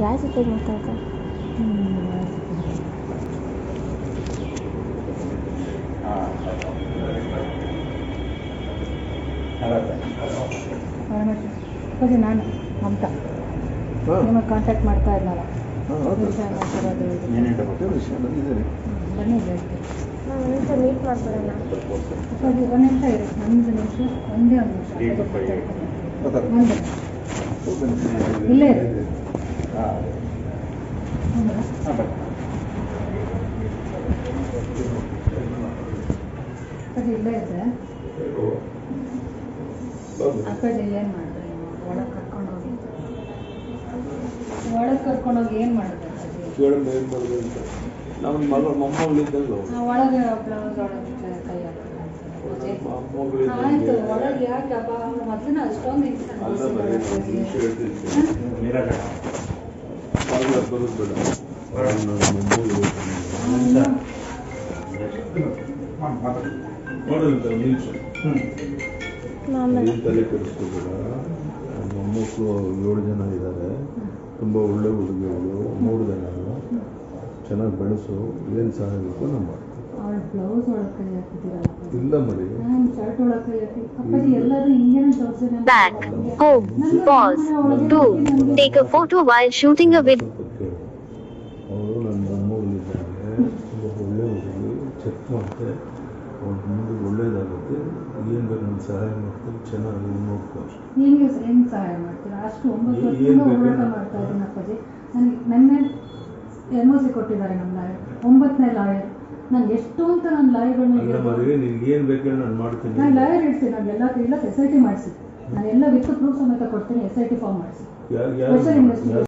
ಯಾರ ಜೊತೆ ಮಾತಾಡ್ತಾ ಓಕೆ ನಾನು ಮಮತಾ ನಿಮಗೆ ಕಾಂಟ್ಯಾಕ್ಟ್ ಮಾಡ್ತಾ ಇದ್ನಲ್ಲ ಮೀಟ್ ಅಪ್ಪಾಜಿ ಒಂದು ನಿಮಿಷ ಇರಿ ಒಂದು ನಿಮಿಷ ಒಂದೇ ಒಂದು ನಿಮಿಷ ಇಲ್ಲೇ ಇರಿ ಅಪ್ಪಾಜಿ ಇಲ್ಲೇ ಇದೆ ಅಪ್ಪಾಜಿ ಏನು ಮಾಡಿದ್ರಿ ಕರ್ಕೊಂಡು ಹೋಗಿ ಒಳಗೆ ಕರ್ಕೊಂಡೋಗಿ ಏನು ಮಾಡಿದ್ರಿ ಅಪ್ಪಾಜಿ ನಮ್ಮ ಮಗ ಮೊಮ್ಮಗಳಿದ್ದಂಗೆ ಆ, ಒಳಗೆ ಬ್ಲೌಸ್ ಒಳಗೆ ಹಿಂಸೆ ಅಲ್ಲ ಬರೀ ಹೇಳ್ತೀನಿ ತಲೆ ಕೆಡಿಸ್ಕೋಬೇಡ ನಮ್ಮ ಮೊಮ್ಮಕ್ಕಳು ಏಳು ಜನ ಇದ್ದಾರೆ ತುಂಬ ಒಳ್ಳೆ ಹುಡುಗಿಗಳು ಮೂರು ಜನ ಚೆನ್ನಾಗಿ ಬೆಳೆಸು ಏನು ಸಹಾಯ ಬೇಕೋ ನಾವು ಮಾಡ್ತೀವಿ ಅವಳ ಬ್ಲೌಸ್ ಒಳಗೆ ಕೈ ಹಾಕಿದ್ದೀರಲ್ಲ ಅಪ್ಪಾಜಿ. ಇಲ್ಲ ಮರಿ ನಾನು ಶರ್ಟ್ ಒಳಗೆ ಕೈ ಹಾಕಿ ಅಪ್ಪಾಜಿ ಎಲ್ಲರೂ ಹಿಂಗೇನೆ ತೋರಿಸಿದ್ರೆ Back. Home. Pause. 2. Take a photo while shooting a video. ಮಾಡ್ತೆ ಅವ್ರ ಮುಂದೆ ಒಳ್ಳೇದಾಗುತ್ತೆ. ಏನು ಬೇಕು ನಮ್ಗೆ ಸಹಾಯ ಮಾಡ್ತೀವಿ ಚೆನ್ನಾಗಿ ನೋಡ್ಕೊ ಅಷ್ಟೇ. ನಿಮಗೆ ಹೆಂಗೆ ಸಹಾಯ ಮಾಡ್ತೀರಾ? ಅಷ್ಟು ಒಂಬತ್ತು ವರ್ಷದಿಂದ? ಹೋರಾಟ ಮಾಡ್ತಾ ಇದ್ದೀನಿ ಅಪ್ಪಾಜಿ. ನನಗೆ ನನ್ನ ಎನ್ ಒ ಸಿ ಕೊಟ್ಟಿದ್ದಾರೆ ನಮ್ಮ ಲಾಯರ್. ಒಂಬತ್ತನೇ ಲಾಯರ್. ನಾನು ಎಷ್ಟು ಅಂತ ನನ್ನ ಲಾಯರ್ಗಳನ್ನ ನಿನ್ಗೆ ಏನು ಬೇಕು ನಾನು ಮಾಡ್ತೀನಿ. ನಾನು ಲಾಯರ್ ಇಡ್ತೀನಿ ನಾನು ಎಲ್ಲ ಎಲ್ಲ ಎಸ್ ಐ ಟಿ ಮಾಡಿಸಿ. ನಾನು ಎಲ್ಲ ವಿತ್ ಪ್ರೂಫ್ ಸಮೇತ ಕೊಡ್ತೀನಿ ಎಸ್ ಐ ಟಿ ಫಾರ್ಮ್ ಮಾಡಿಸಿ. ಸ್ಪೆಷಲ್.